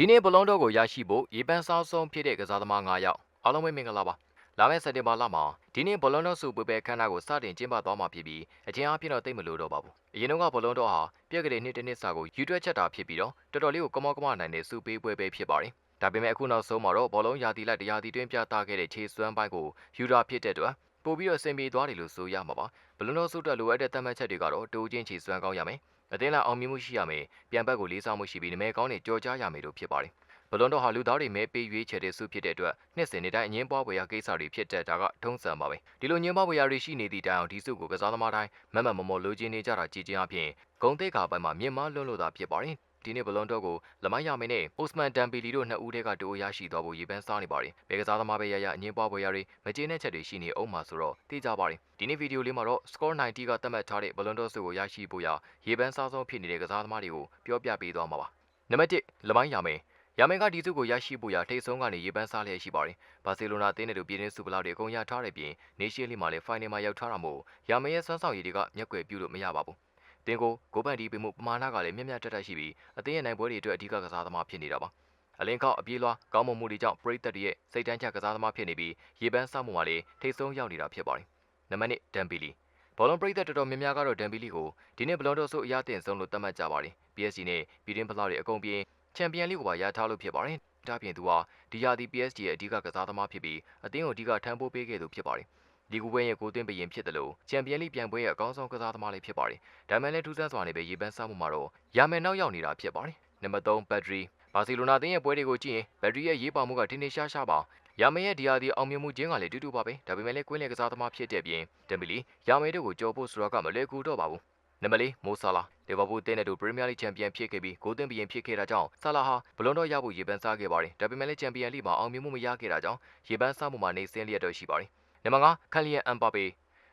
ဒီနေ့ဘလုံးတော့ကိုရရှိဖို့ရေပန်းစားဆုံးဖြစ်တဲ့ကစားသမား9ယောက်အားလုံးပဲမင်္ဂလာပါလာမယ့်စက်တင်ဘာလမှာဒီနေ့ဘလုံးတော့စုပွဲပဲခန်းနာကိုစတင်ကျင်းပသွားမှာဖြစ်ပြီးအချင်းအပြည့်တော့တိတ်မလို့တော့ပါဘူးအရင်တော့ကဘလုံးတော့ဟာပြက်ကလေးနှစ်တစ်နှစ်စာကိုယူတွက်ချက်တာဖြစ်ပြီးတော့တော်တော်လေးကိုကမောကမနိုင်တဲ့စုပေးပွဲပဲဖြစ်ပါတယ်ဒါပေမဲ့အခုနောက်ဆုံးမှာတော့ဘောလုံးရာသီလိုက်တရားသီတွင်းပြသခဲ့တဲ့ခြေစွမ်းပိုင်းကိုယူတာဖြစ်တဲ့အတွက် ပို့ပြီးတော့စင်ပြေသွားတယ်လို့ဆိုရမှာပါဘလုံးတော့စုတက်လိုအပ်တဲ့တတ်မှတ်ချက်တွေကတော့တိုးချင်းခြေစွမ်းကောင်းရမယ်အသင်းလာအောင်မြင်မှုရှိရမယ်ပြန်ဘက်ကိုလေးစားမှုရှိပြီးနမဲကောင်းတွေကြော်ကြားရမယ်လို့ဖြစ်ပါတယ်ဘလွန်တော့ဟာလူသားတွေမဲပေးရွေးချယ်တဲ့စုဖြစ်တဲ့အတွက်နှစ်စဉ်နေ့တိုင်းအငင်းပွားပွဲရကိစ္စတွေဖြစ်တဲ့ဒါကထုံးစံပါပဲဒီလိုငင်းပွားပွဲရတွေရှိနေသည့်တိုင်အောင်ဒီစုကိုကစားသမားတိုင်းမမမမောလိုချင်နေကြတာကြည်ချင်းအပြင်ဂုံသိက္ခာပိုင်းမှာမြင့်မားလွန်းလို့သာဖြစ်ပါတယ် ဒီနေ့ဘလွန်တော့ကိုလမိုင်းရမင်းနဲ့ပို့စမန်တမ်ပီလီတို့နှစ်ဦးတည်းကတိုးရရှိသွားဖို့ရေပန်းစားနေပါတယ်။ဘယ်ကစားသမားပဲရရအငင်းပွားပွဲရတွေမကျေနပ်ချက်တွေရှိနေအောင်မှာဆိုတော့သိကြပါတယ်။ဒီနေ့ဗီဒီယိုလေးမှာတော့ score 90ကသတ်မှတ်ထားတဲ့ဘလွန်တော့စုကိုရရှိဖို့ရရေပန်းစားဆုံးဖြစ်နေတဲ့ကစားသမားတွေကိုပြောပြပေးသွားမှာပါ။နံပါတ်1လမိုင်းရမင်းရာမင်ကဒီစုကိုရရှိဖို့ရထိတ်ဆုံးကနေရေပန်းစားလျက်ရှိပါတယ်။ဘာစီလိုနာအသင်းနဲ့တို့ပြည်တွင်းစုပလောက်တွေအကုန်ရထားတဲ့ပြင်နေရှင်းလီမှာလည်းဖိုင်နယ်မှာရောက်ထားတာမို့ရာမင်ရဲ့စွမ်းဆောင်ရည်တွေကမျက်ကွယ်ပြုလို့မရပါဘူး။ တင်းကိုဂိုးပန်တီးပေးမှုပမာဏကလည်းမြက်မြက်တက်တက်ရှိပြီးအသင်းရဲ့နိုင်ပွဲတွေအတွက်အဓိကကစားသမားဖြစ်နေတာပါ။အလင်းကောက်အပြေးလွှားကောင်းမွန်မှုတွေကြောင့်ပရိသတ်တွေရဲ့စိတ်တန်းချကစားသမားဖြစ်နေပြီးရေပန်းစားမှုမှာလည်းထိတ်ဆုံးရောက်နေတာဖြစ်ပါတယ်။နံပါတ်1ဒန်ဘီလီဘောလုံးပရိသတ်တော်တော်များများကတော့ဒန်ဘီလီကိုဒီနေ့ဘလွန်တော်ဆိုအရတင်ဆုံးလို့သတ်မှတ်ကြပါတယ်။ PSG နဲ့ပြည်တွင်းဖလားတွေအကုန်ပြင်းချန်ပီယံလိကိုပါရထားလို့ဖြစ်ပါတယ်။ဒါပြင်သူဟာဒီယာဒီ PSG ရဲ့အဓိကကစားသမားဖြစ်ပြီးအသင်းကိုအဓိကထမ်းပိုးပေးခဲ့သူဖြစ်ပါတယ်။ ဒီကူပွဲရဲ့ကိုသွင်းပရင်ဖြစ်တယ်လို့ချန်ပီယံလိပြန်ပွဲရဲ့အကောင်းဆုံးကစားသမားလေးဖြစ်ပါတယ်။ဒါမှလည်းထူးဆန်းစွာနဲ့ပဲရေပန်းစားမှုမှာတော့ရာမယ်နောက်ရောက်နေတာဖြစ်ပါတယ်။နံပါတ်3ဘက်ထရီဘာစီလိုနာအသင်းရဲ့ပွဲတွေကိုကြည့်ရင်ဘက်ထရီရဲ့ရေးပါမှုကထင်းထင်းရှားရှားပါ။ရာမယ်ရဲ့ဒီယာဒီအောင်မြင်မှုချင်းကလည်းတူတူပါပဲ။ဒါပေမဲ့လည်းကွင်းလေကစားသမားဖြစ်တဲ့ပြင်ဒမ်ဘီလီရာမယ်တို့ကိုကြော်ဖို့ဆိုတာကမလွယ်ကူတော့ပါဘူး။နံပါတ်၄မိုဆာလာလီဗာပူးတင်းတဲ့တို့ပရီးမီးယားလိချန်ပီယံဖြစ်ခဲ့ပြီးဂိုးသွင်းဘီရင်ဖြစ်ခဲ့တာကြောင့်ဆာလာဟာဘလွန်တော့ရဖို့ရေပန်းစားခဲ့ပါတယ်။ဒါပေမဲ့လည်းချန်ပီယံလိမှာအောင်မြင်မှုမရခဲ့တာကြောင့်ရေပန်းစားမှုမှာနေစင်းလျက်တော့ရှိပါတယ်။ နံပါတ်5ခက်လျက်အမ်ပါပေ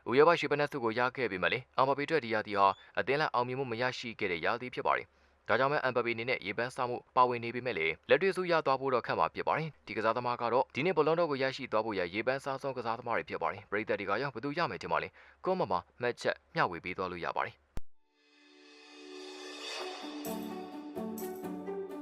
ဥရောပရှိပနက်စုကိုရခဲ့ပေမဲ့လေအမ်ပါပေအတွက်ဒီရာသီဟာအသင်းလက်အောင်မြင်မှုမရရှိခဲ့တဲ့ရာသီဖြစ်ပါတယ်ဒါကြောင့်မဲအမ်ပါပေအနေနဲ့ရေပန်းစားမှုပါဝင်နေပေမဲ့လေလက်တွေ့စုရသွားဖို့တော့ခက်မှာဖြစ်ပါတယ်ဒီကစားသမားကတော့ဒီနေ့ဘလွန်တော့ကိုရရှိသွားဖို့ရရေပန်းစားဆုံးကစားသမားတွေဖြစ်ပါတယ်ပရိသတ်တွေကရောဘယ်သူရမယ်ထင်ပါလဲကောမမှာမှတ်ချက်မျှဝေပေးသွားလို့ရပါတယ်